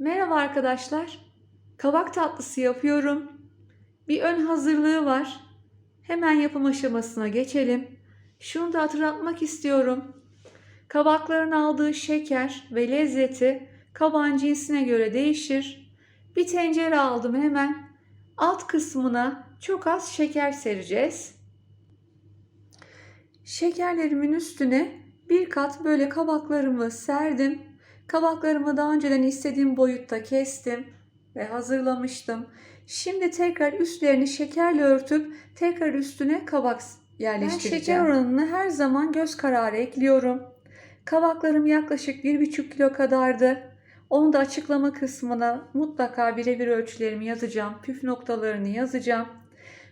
Merhaba arkadaşlar. Kabak tatlısı yapıyorum. Bir ön hazırlığı var. Hemen yapım aşamasına geçelim. Şunu da hatırlatmak istiyorum. Kabakların aldığı şeker ve lezzeti kabağın cinsine göre değişir. Bir tencere aldım hemen. Alt kısmına çok az şeker sereceğiz. Şekerlerimin üstüne bir kat böyle kabaklarımı serdim. Kabaklarımı daha önceden istediğim boyutta kestim ve hazırlamıştım. Şimdi tekrar üstlerini şekerle örtüp tekrar üstüne kabak yerleştireceğim. Ben şeker oranını her zaman göz kararı ekliyorum. Kabaklarım yaklaşık 1,5 kilo kadardı. Onu da açıklama kısmına mutlaka birebir ölçülerimi yazacağım. Püf noktalarını yazacağım.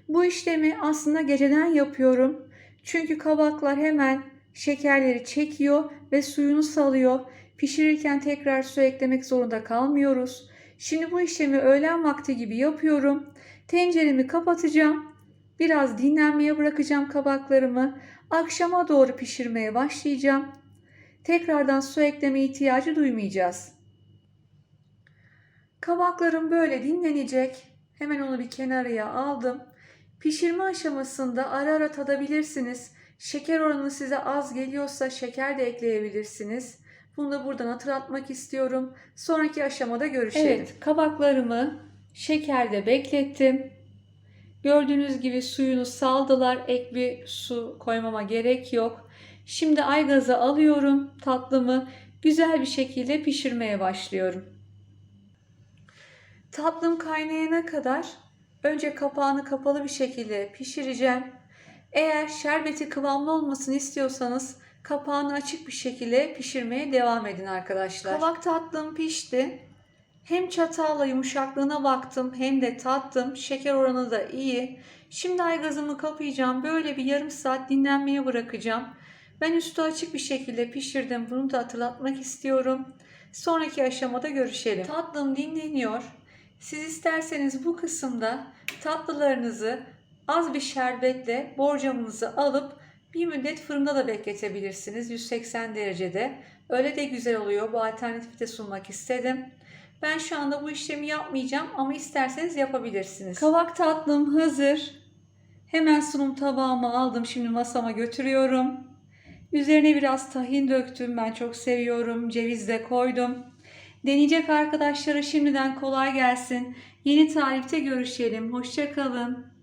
Bu işlemi aslında geceden yapıyorum. Çünkü kabaklar hemen şekerleri çekiyor ve suyunu salıyor. Pişirirken tekrar su eklemek zorunda kalmıyoruz. Şimdi bu işlemi öğlen vakti gibi yapıyorum. Tenceremi kapatacağım. Biraz dinlenmeye bırakacağım kabaklarımı. Akşama doğru pişirmeye başlayacağım. Tekrardan su ekleme ihtiyacı duymayacağız. Kabaklarım böyle dinlenecek. Hemen onu bir kenarıya aldım. Pişirme aşamasında ara ara tadabilirsiniz. Şeker oranı size az geliyorsa şeker de ekleyebilirsiniz. Bunu da buradan hatırlatmak istiyorum. Sonraki aşamada görüşelim. Evet, kabaklarımı şekerde beklettim. Gördüğünüz gibi suyunu saldılar. Ek bir su koymama gerek yok. Şimdi aygaza alıyorum tatlımı. Güzel bir şekilde pişirmeye başlıyorum. Tatlım kaynayana kadar önce kapağını kapalı bir şekilde pişireceğim. Eğer şerbeti kıvamlı olmasını istiyorsanız kapağını açık bir şekilde pişirmeye devam edin arkadaşlar. Kabak tatlım pişti. Hem çatalla yumuşaklığına baktım hem de tattım. Şeker oranı da iyi. Şimdi aygazımı kapayacağım. Böyle bir yarım saat dinlenmeye bırakacağım. Ben üstü açık bir şekilde pişirdim. Bunu da hatırlatmak istiyorum. Sonraki aşamada görüşelim. Tatlım dinleniyor. Siz isterseniz bu kısımda tatlılarınızı az bir şerbetle borcamınızı alıp bir müddet fırında da bekletebilirsiniz 180 derecede. Öyle de güzel oluyor. Bu alternatifi de sunmak istedim. Ben şu anda bu işlemi yapmayacağım ama isterseniz yapabilirsiniz. Kavak tatlım hazır. Hemen sunum tabağıma aldım. Şimdi masama götürüyorum. Üzerine biraz tahin döktüm. Ben çok seviyorum. Ceviz de koydum. Deneyecek arkadaşlara şimdiden kolay gelsin. Yeni tarifte görüşelim. Hoşçakalın.